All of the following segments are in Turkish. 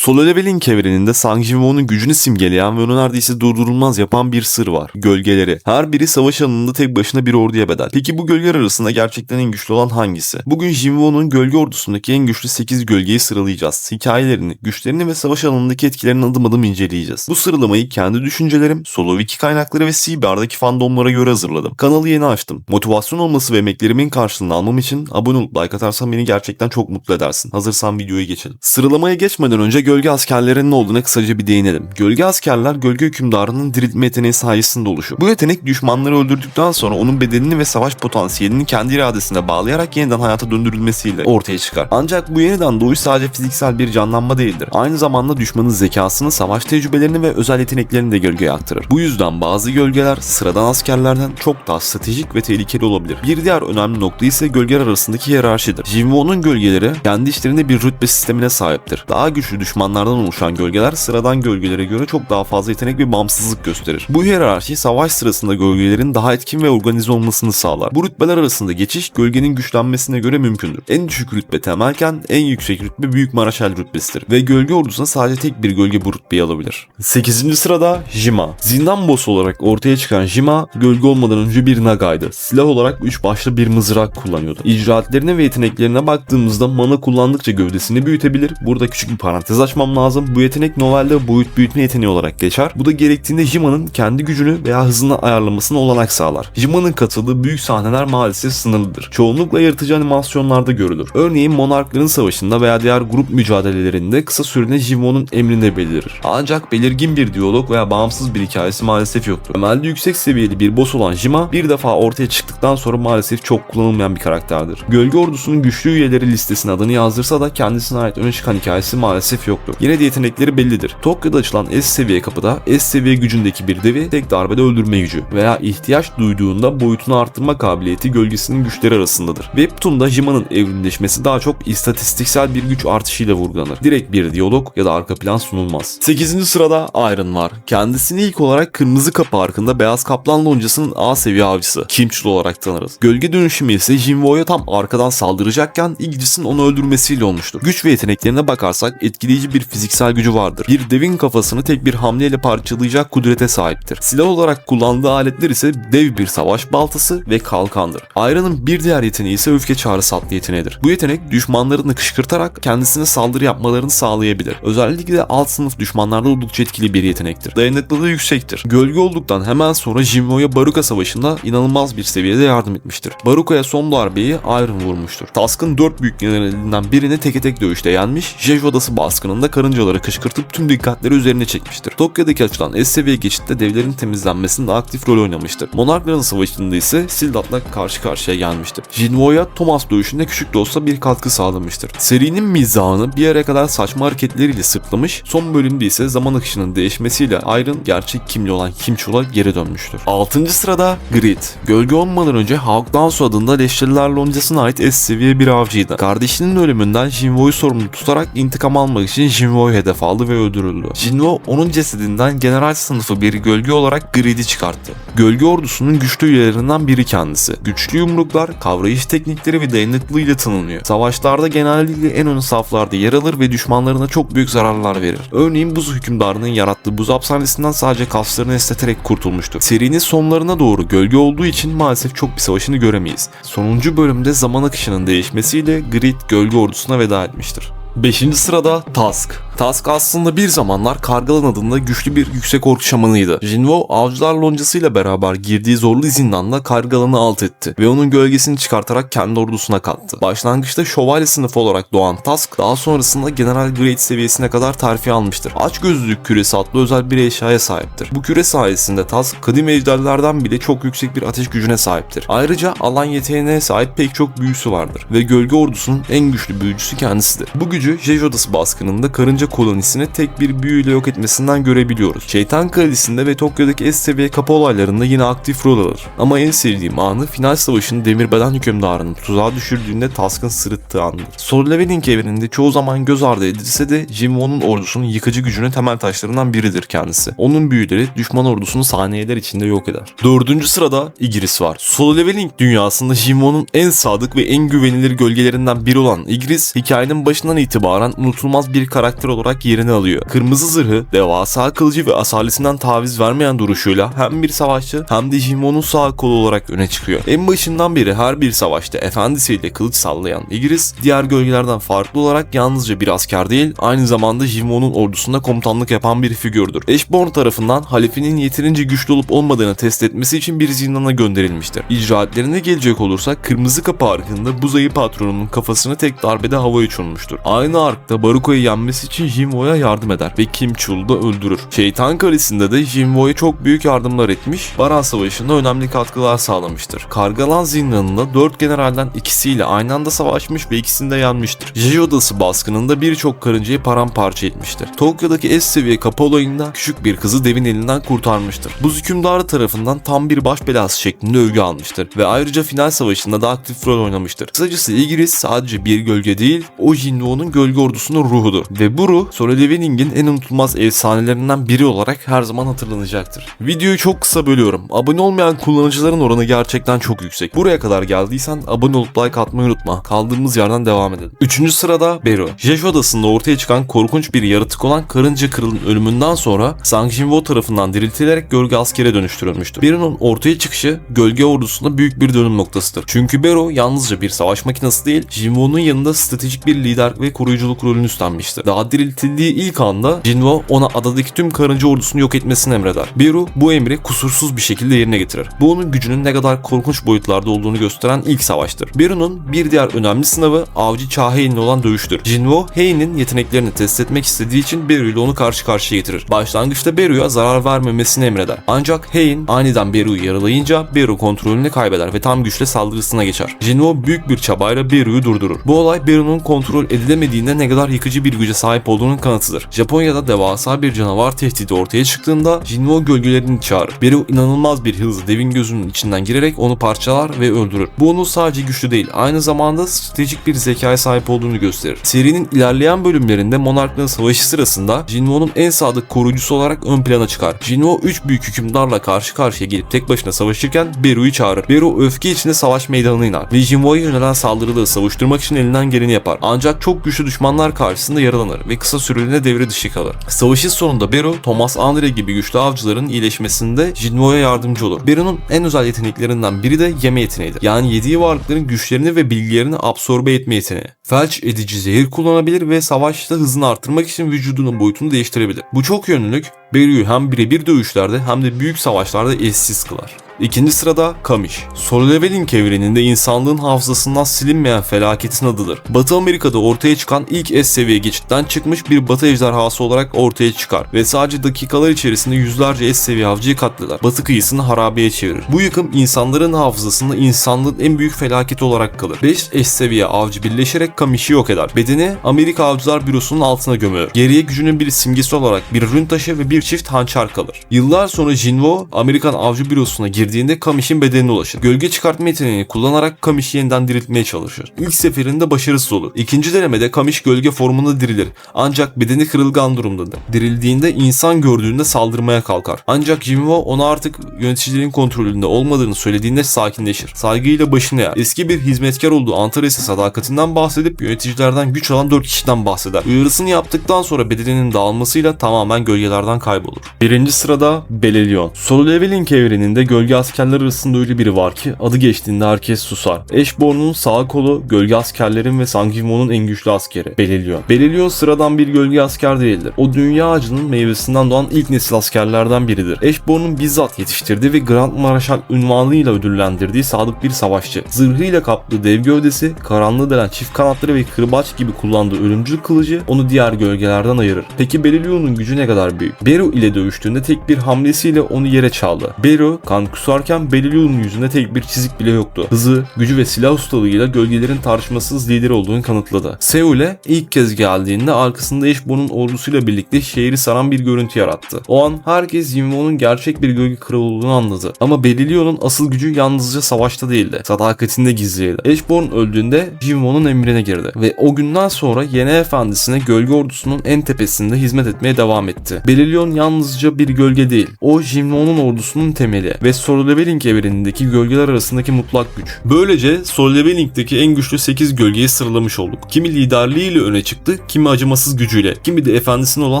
Solo Leveling evreninde Sang Jinwoo'nun gücünü simgeleyen ve onu neredeyse durdurulmaz yapan bir sır var. Gölgeleri. Her biri savaş alanında tek başına bir orduya bedel. Peki bu gölgeler arasında gerçekten en güçlü olan hangisi? Bugün Jinwoo'nun gölge ordusundaki en güçlü 8 gölgeyi sıralayacağız. Hikayelerini, güçlerini ve savaş alanındaki etkilerini adım adım inceleyeceğiz. Bu sıralamayı kendi düşüncelerim, Solo Wiki kaynakları ve CBR'daki fandomlara göre hazırladım. Kanalı yeni açtım. Motivasyon olması ve emeklerimin karşılığını almam için abone olup like atarsan beni gerçekten çok mutlu edersin. Hazırsan videoya geçelim. Sıralamaya geçmeden önce gölge askerlerinin olduğuna kısaca bir değinelim. Gölge askerler gölge hükümdarının diriltme yeteneği sayesinde oluşur. Bu yetenek düşmanları öldürdükten sonra onun bedenini ve savaş potansiyelini kendi iradesine bağlayarak yeniden hayata döndürülmesiyle ortaya çıkar. Ancak bu yeniden doğuş sadece fiziksel bir canlanma değildir. Aynı zamanda düşmanın zekasını, savaş tecrübelerini ve özel yeteneklerini de gölgeye aktarır. Bu yüzden bazı gölgeler sıradan askerlerden çok daha stratejik ve tehlikeli olabilir. Bir diğer önemli nokta ise gölgeler arasındaki hiyerarşidir. Jinwoo'nun gölgeleri kendi içlerinde bir rütbe sistemine sahiptir. Daha güçlü düşmanlardan oluşan gölgeler sıradan gölgelere göre çok daha fazla yetenek ve bağımsızlık gösterir. Bu hiyerarşi savaş sırasında gölgelerin daha etkin ve organize olmasını sağlar. Bu rütbeler arasında geçiş gölgenin güçlenmesine göre mümkündür. En düşük rütbe temelken en yüksek rütbe büyük maraşal rütbesidir ve gölge ordusuna sadece tek bir gölge bu rütbeyi alabilir. 8. sırada Jima. Zindan boss olarak ortaya çıkan Jima gölge olmadan önce bir nagaydı. Silah olarak 3 başlı bir mızrak kullanıyordu. İcraatlerine ve yeteneklerine baktığımızda mana kullandıkça gövdesini büyütebilir. Burada küçük bir parantez açmam lazım. Bu yetenek novelde boyut büyütme yeteneği olarak geçer. Bu da gerektiğinde Jima'nın kendi gücünü veya hızını ayarlamasına olanak sağlar. Jima'nın katıldığı büyük sahneler maalesef sınırlıdır. Çoğunlukla yaratıcı animasyonlarda görülür. Örneğin Monarkların Savaşı'nda veya diğer grup mücadelelerinde kısa süreli Jimon'un emrinde belirir. Ancak belirgin bir diyalog veya bağımsız bir hikayesi maalesef yoktur. Temelde yüksek seviyeli bir boss olan Jima bir defa ortaya çıktıktan sonra maalesef çok kullanılmayan bir karakterdir. Gölge ordusunun güçlü üyeleri listesine adını yazdırsa da kendisine ait öne çıkan hikayesi maalesef yoktur. Yine de yetenekleri bellidir. Tokyo'da açılan S seviye kapıda S seviye gücündeki bir devi tek darbede öldürme gücü veya ihtiyaç duyduğunda boyutunu arttırma kabiliyeti gölgesinin güçleri arasındadır. Webtoon'da Jima'nın evrimleşmesi daha çok istatistiksel bir güç artışıyla vurgulanır. Direkt bir diyalog ya da arka plan sunulmaz. 8. sırada Iron var. Kendisini ilk olarak Kırmızı Kapı arkında Beyaz Kaplan loncasının A seviye avcısı. Kimchil olarak tanırız. Gölge dönüşümü ise Jinwo'ya tam arkadan saldıracakken Igris'in onu öldürmesiyle olmuştur. Güç ve yeteneklerine bakarsak etkileyici bir fiziksel gücü vardır. Bir devin kafasını tek bir hamleyle parçalayacak kudrete sahiptir. Silah olarak kullandığı aletler ise dev bir savaş baltası ve kalkandır. Iron'ın bir diğer yeteneği ise öfke çağrısı adlı yeteneğidir. Bu yetenek düşmanlarını kışkırtarak kendisine saldırı yapmalarını sağlayabilir. Özellikle alt sınıf düşmanlarda oldukça etkili bir yetenektir. Dayanıklılığı yüksektir. Gölge olduktan hemen sonra Jinwo'ya Baruka Savaşı'nda inanılmaz bir seviyede yardım etmiştir. Baruka'ya son darbeyi Iron vurmuştur. Task'ın dört büyük generalinden birini teke tek dövüşte yenmiş, Jeju Adası baskınında karıncaları kışkırtıp tüm dikkatleri üzerine çekmiştir. Tokyo'daki açılan S seviye geçitte devlerin temizlenmesinde aktif rol oynamıştır. Monarkların Savaşı'nda ise Sildat'la karşı karşıya gelmiştir. Jinwo'ya Thomas dövüşünde küçük de olsa bir katkı sağlamıştır. Serinin mizahını bir yere kadar saçma hareketleriyle sırtlamış, son bölümde ise zaman akışının değişmesiyle Iron gerçek kimliği olan Kim Chul'a geri dönmüştür. 6. sırada Grid. Gölge olmadan önce Hawk Dance adında Leşçeliler Loncası'na ait S seviye bir avcıydı. Kardeşinin ölümünden Jinwo'yu sorumlu tutarak intikam almak için Jinwo'yu hedef aldı ve öldürüldü. Jinwo onun cesedinden general sınıfı bir gölge olarak Grid'i çıkarttı. Gölge ordusunun güçlü üyelerinden biri kendisi. Güçlü yumruklar, kavrayış teknikleri ve dayanıklılığıyla tanınıyor. Savaşlarda genellikle en ön saflarda yer alır ve düşmanlarına çok büyük zararlar verir. Örneğin buz hükümdarının yarattığı buz hapishanesinden sadece kaslarını esneterek kurtulmuştur. Serinin sonlarına doğru gölge olduğu için maalesef çok bir savaşını göremeyiz. Sonuncu bölümde zaman akışının değişmesiyle Grid gölge ordusuna veda etmiştir. 5. sırada Task. Task aslında bir zamanlar Kargalan adında güçlü bir yüksek ork şamanıydı. Jinwo avcılar loncasıyla beraber girdiği zorlu zindanla Kargalan'ı alt etti ve onun gölgesini çıkartarak kendi ordusuna kattı. Başlangıçta şövalye sınıfı olarak doğan Task daha sonrasında General Grade seviyesine kadar terfi almıştır. Aç gözlülük küresi adlı özel bir eşyaya sahiptir. Bu küre sayesinde Task kadim ejderlerden bile çok yüksek bir ateş gücüne sahiptir. Ayrıca alan yeteneğine sahip pek çok büyüsü vardır ve gölge ordusunun en güçlü büyücüsü kendisidir. Bu gücü Adası baskınında karınca kolonisini tek bir büyüyle yok etmesinden görebiliyoruz. Şeytan Kalesi'nde ve Tokyo'daki S seviye kapı olaylarında yine aktif rol alır. Ama en sevdiğim anı final savaşını Demirbeden hükümdarını tuzağa düşürdüğünde Task'ın sırıttığı andır. Solo Leveling evreninde çoğu zaman göz ardı edilse de Jinwo'nun ordusunun yıkıcı gücüne temel taşlarından biridir kendisi. Onun büyüleri düşman ordusunu saniyeler içinde yok eder. Dördüncü sırada Igris var. Solo Leveling dünyasında Jinwo'nun en sadık ve en güvenilir gölgelerinden biri olan Igris, hikayenin başından itibaren unutulmaz bir karakter karakter olarak yerini alıyor. Kırmızı zırhı, devasa kılıcı ve asaletinden taviz vermeyen duruşuyla hem bir savaşçı hem de Jinwo'nun sağ kolu olarak öne çıkıyor. En başından beri her bir savaşta efendisiyle kılıç sallayan Igris, diğer gölgelerden farklı olarak yalnızca bir asker değil, aynı zamanda Jinwo'nun ordusunda komutanlık yapan bir figürdür. Ashbourne tarafından halifenin yeterince güçlü olup olmadığını test etmesi için bir zindana gönderilmiştir. İcraatlerine gelecek olursak Kırmızı Kapı arkında buz ayı patronunun kafasını tek darbede havaya uçurmuştur. Aynı arkta Baruko'yu yenmesi için Jinwo'ya yardım eder ve Kim Chul'u da öldürür. Şeytan Kalesi'nde de Jinwo'ya çok büyük yardımlar etmiş, Baran Savaşı'nda önemli katkılar sağlamıştır. Kargalan zindanında 4 generalden ikisiyle aynı anda savaşmış ve ikisini de yenmiştir. Jeji Odası baskınında birçok karıncayı paramparça etmiştir. Tokyo'daki S seviye kapı olayında küçük bir kızı devin elinden kurtarmıştır. Buz hükümdarı tarafından tam bir baş belası şeklinde övgü almıştır ve ayrıca final savaşında da aktif rol oynamıştır. Kısacası Igris sadece bir gölge değil, o Jinwo'nun gölge ordusunun ruhudur ve bu ruh Solo Leveling'in en unutulmaz efsanelerinden biri olarak her zaman hatırlanacaktır. Videoyu çok kısa bölüyorum. Abone olmayan kullanıcıların oranı gerçekten çok yüksek. Buraya kadar geldiysen abone olup like atmayı unutma. Kaldığımız yerden devam edelim. Üçüncü sırada Beru. Jeju Adası'nda ortaya çıkan korkunç bir yaratık olan Karınca Kral'ın ölümünden sonra Sang Jinwo tarafından diriltilerek gölge askere dönüştürülmüştür. Beru'nun ortaya çıkışı gölge ordusunda büyük bir dönüm noktasıdır. Çünkü Beru yalnızca bir savaş makinesi değil, Jinwo'nun yanında stratejik bir lider ve koruyuculuk rolünü üstlenmiştir. Daha diriltildiği ilk anda Jinwo ona adadaki tüm karınca ordusunu yok etmesini emreder. Beru bu emri kusursuz bir şekilde yerine getirir. Bu onun gücünün ne kadar korkunç boyutlarda olduğunu gösteren ilk savaştır. Beru'nun bir diğer önemli sınavı avcı Chahein ile olan dövüştür. Jinwo, Hei'nin yeteneklerini test etmek istediği için Beru ile onu karşı karşıya getirir. Başlangıçta Beru'ya zarar vermemesini emreder. Ancak Hei'in aniden Beru'yu yaralayınca Beru kontrolünü kaybeder ve tam güçle saldırısına geçer. Jinwo büyük bir çabayla Beru'yu durdurur. Bu olay Beru'nun kontrol edilemediğinde ne kadar yıkıcı bir güce sahip olduğunun kanıtıdır. Japonya'da devasa bir canavar tehdidi ortaya çıktığında Jinwo gölgelerini çağırır. Beru inanılmaz bir hızla devin gözünün içinden girerek onu parçalar ve öldürür. Bu onun sadece güçlü değil, aynı zamanda stratejik bir zekaya sahip olduğunu gösterir. Serinin ilerleyen bölümlerinde Monarkların savaşı sırasında Jinwo'nun en sadık koruyucusu olarak ön plana çıkar. Jinwo 3 büyük hükümdarla karşı karşıya gelip tek başına savaşırken Beru'yu çağırır. Beru öfke içinde savaş meydanına iner ve Jinwo'ya yönelen saldırıları savuşturmak için elinden geleni yapar. Ancak çok güçlü düşmanlar karşısında yaralanır ve kısa süreliğine devre dışı kalır. Savaşın sonunda Beru, Thomas Andre gibi güçlü avcıların iyileşmesinde Jinwo'ya yardımcı olur. Beru'nun en özel yeteneklerinden biri de yeme yeteneğidir. Yani yediği varlıkların güçlerini ve bilgilerini absorbe etme yeteneği. Felç edici zehir kullanabilir ve savaşta hızını artırmak için vücudunun boyutunu değiştirebilir. Bu çok yönlülük Beru'yu hem birebir dövüşlerde hem de büyük savaşlarda eşsiz kılar. İkinci sırada Kamiş. Solo Leveling evreninde insanlığın hafızasından silinmeyen felaketin adıdır. Batı Amerika'da ortaya çıkan ilk S seviye geçitten çıkmış bir batı ejderhası olarak ortaya çıkar ve sadece dakikalar içerisinde yüzlerce S seviye avcıyı katleder. Batı kıyısını harabeye çevirir. Bu yıkım insanların hafızasında insanlığın en büyük felaketi olarak kalır. 5 S seviye avcı birleşerek Kamish'i yok eder. Bedeni Amerika Avcılar Bürosu'nun altına gömülür. Geriye gücünün bir simgesi olarak bir rün taşı ve bir çift hançer kalır. Yıllar sonra Jinwo Amerikan Avcı Bürosu'na girdiğinde Kamish'in bedenine ulaşır. Gölge çıkartma yeteneğini kullanarak Kamish'i yeniden diriltmeye çalışır. İlk seferinde başarısız olur. İkinci denemede Kamish gölge formunda dirilir. Ancak bedeni kırılgan durumdadır. Dirildiğinde insan gördüğünde saldırmaya kalkar. Ancak Jinwo ona artık yöneticilerin kontrolünde olmadığını söylediğinde sakinleşir. Saygıyla başını eğer. Eski bir hizmetkar olduğu Antares'e sadakatinden bahsedip yöneticilerden güç alan 4 kişiden bahseder. Uyarısını yaptıktan sonra bedeninin dağılmasıyla tamamen gölgelerden kaybolur. Birinci sırada Belelion. Solo Leveling evreninde gölge askerler arasında öyle biri var ki adı geçtiğinde herkes susar. Ashbourne'un sağ kolu gölge askerlerin ve Sangimo'nun en güçlü askeri Belelion. Belelion sıradan bir gölge asker değildir. O dünya ağacının meyvesinden doğan ilk nesil askerlerden biridir. Ashbourne'un bizzat yetiştirdiği ve Grand Marshal unvanıyla ödüllendirdiği sadık bir savaşçı. Zırhıyla kaplı dev gövdesi, karanlığı delen çift kanatları ve kırbaç gibi kullandığı ölümcül kılıcı onu diğer gölgelerden ayırır. Peki Belelion'un gücü ne kadar büyük? Beru ile dövüştüğünde tek bir hamlesiyle onu yere çaldı. Beru kan kusarken Belelion'un yüzünde tek bir çizik bile yoktu. Hızı, gücü ve silah ustalığıyla gölgelerin tartışmasız lideri olduğunu kanıtladı. Seul'e ilk kez geldiğinde arkasında Ashbourne'un ordusuyla birlikte şehri saran bir görüntü yarattı. O an herkes Jinwo'nun gerçek bir gölge kralı olduğunu anladı. Ama Belelion'un asıl gücü yalnızca savaşta değildi. Sadakatinde gizliydi. Ashbourne öldüğünde Jinwo'nun emrine girdi ve o günden sonra yeni efendisine gölge ordusunun en tepesinde hizmet etmeye devam etti. Yalnızca bir gölge değil. O Jinwo'nun ordusunun temeli ve Solo Leveling evrenindeki gölgeler arasındaki mutlak güç. Böylece Solo Leveling'deki en güçlü 8 gölgeyi sıralamış olduk. Kimi liderliğiyle öne çıktı, kimi acımasız gücüyle, kimi de efendisine olan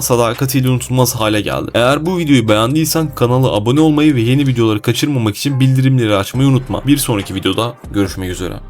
sadakatiyle unutulmaz hale geldi. Eğer bu videoyu beğendiysen kanala abone olmayı ve yeni videoları kaçırmamak için bildirimleri açmayı unutma. Bir sonraki videoda görüşmek üzere.